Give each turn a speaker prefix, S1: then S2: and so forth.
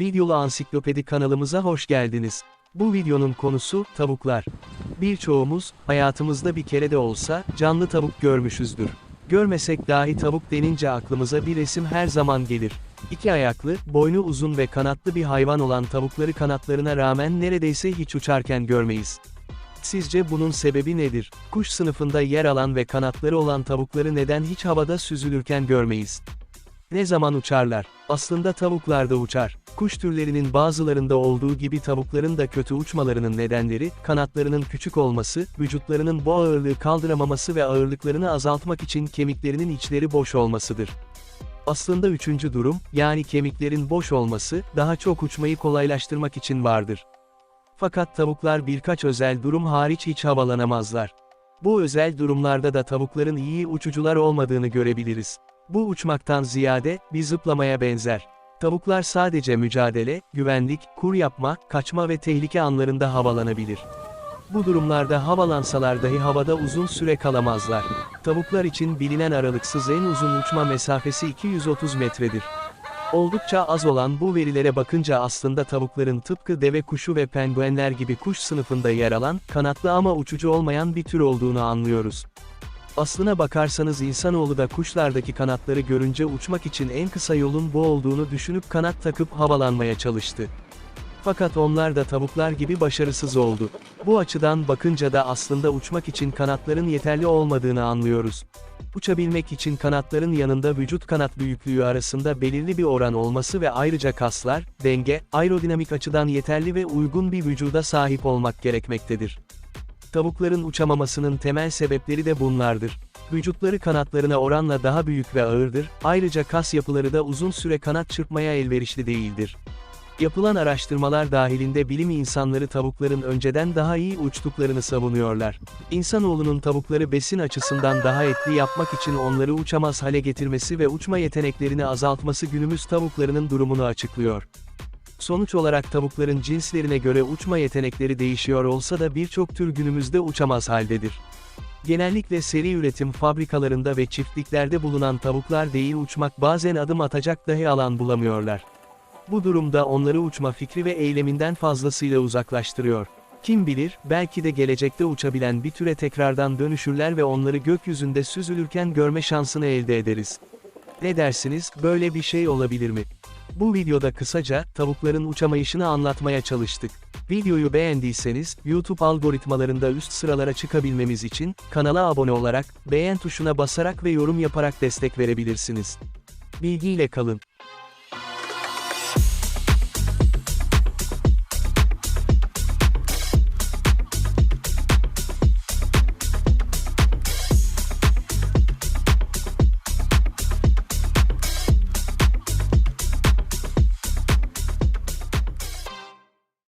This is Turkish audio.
S1: Videolu Ansiklopedi kanalımıza hoş geldiniz. Bu videonun konusu, tavuklar. Birçoğumuz, hayatımızda bir kere de olsa, canlı tavuk görmüşüzdür. Görmesek dahi tavuk denince aklımıza bir resim her zaman gelir. İki ayaklı, boynu uzun ve kanatlı bir hayvan olan tavukları kanatlarına rağmen neredeyse hiç uçarken görmeyiz. Sizce bunun sebebi nedir? Kuş sınıfında yer alan ve kanatları olan tavukları neden hiç havada süzülürken görmeyiz? Ne zaman uçarlar? Aslında tavuklar da uçar. Kuş türlerinin bazılarında olduğu gibi tavukların da kötü uçmalarının nedenleri, kanatlarının küçük olması, vücutlarının bu ağırlığı kaldıramaması ve ağırlıklarını azaltmak için kemiklerinin içleri boş olmasıdır. Aslında üçüncü durum, yani kemiklerin boş olması, daha çok uçmayı kolaylaştırmak için vardır. Fakat tavuklar birkaç özel durum hariç hiç havalanamazlar. Bu özel durumlarda da tavukların iyi uçucular olmadığını görebiliriz. Bu uçmaktan ziyade, bir zıplamaya benzer. Tavuklar sadece mücadele, güvenlik, kur yapma, kaçma ve tehlike anlarında havalanabilir. Bu durumlarda havalansalar dahi havada uzun süre kalamazlar. Tavuklar için bilinen aralıksız en uzun uçma mesafesi 230 metredir. Oldukça az olan bu verilere bakınca aslında tavukların tıpkı deve kuşu ve penguenler gibi kuş sınıfında yer alan, kanatlı ama uçucu olmayan bir tür olduğunu anlıyoruz. Aslına bakarsanız insanoğlu da kuşlardaki kanatları görünce uçmak için en kısa yolun bu olduğunu düşünüp kanat takıp havalanmaya çalıştı. Fakat onlar da tavuklar gibi başarısız oldu. Bu açıdan bakınca da aslında uçmak için kanatların yeterli olmadığını anlıyoruz. Uçabilmek için kanatların yanında vücut kanat büyüklüğü arasında belirli bir oran olması ve ayrıca kaslar, denge, aerodinamik açıdan yeterli ve uygun bir vücuda sahip olmak gerekmektedir. Tavukların uçamamasının temel sebepleri de bunlardır. Vücutları kanatlarına oranla daha büyük ve ağırdır, ayrıca kas yapıları da uzun süre kanat çırpmaya elverişli değildir. Yapılan araştırmalar dahilinde bilim insanları tavukların önceden daha iyi uçtuklarını savunuyorlar. İnsanoğlunun tavukları besin açısından daha etli yapmak için onları uçamaz hale getirmesi ve uçma yeteneklerini azaltması günümüz tavuklarının durumunu açıklıyor. Sonuç olarak tavukların cinslerine göre uçma yetenekleri değişiyor olsa da birçok tür günümüzde uçamaz haldedir. Genellikle seri üretim fabrikalarında ve çiftliklerde bulunan tavuklar değil uçmak bazen adım atacak dahi alan bulamıyorlar. Bu durumda onları uçma fikri ve eyleminden fazlasıyla uzaklaştırıyor. Kim bilir, belki de gelecekte uçabilen bir türe tekrardan dönüşürler ve onları gökyüzünde süzülürken görme şansını elde ederiz. Ne dersiniz, böyle bir şey olabilir mi? Bu videoda kısaca, tavukların uçamayışını anlatmaya çalıştık. Videoyu beğendiyseniz, YouTube algoritmalarında üst sıralara çıkabilmemiz için, kanala abone olarak, beğen tuşuna basarak ve yorum yaparak destek verebilirsiniz. Bilgiyle kalın.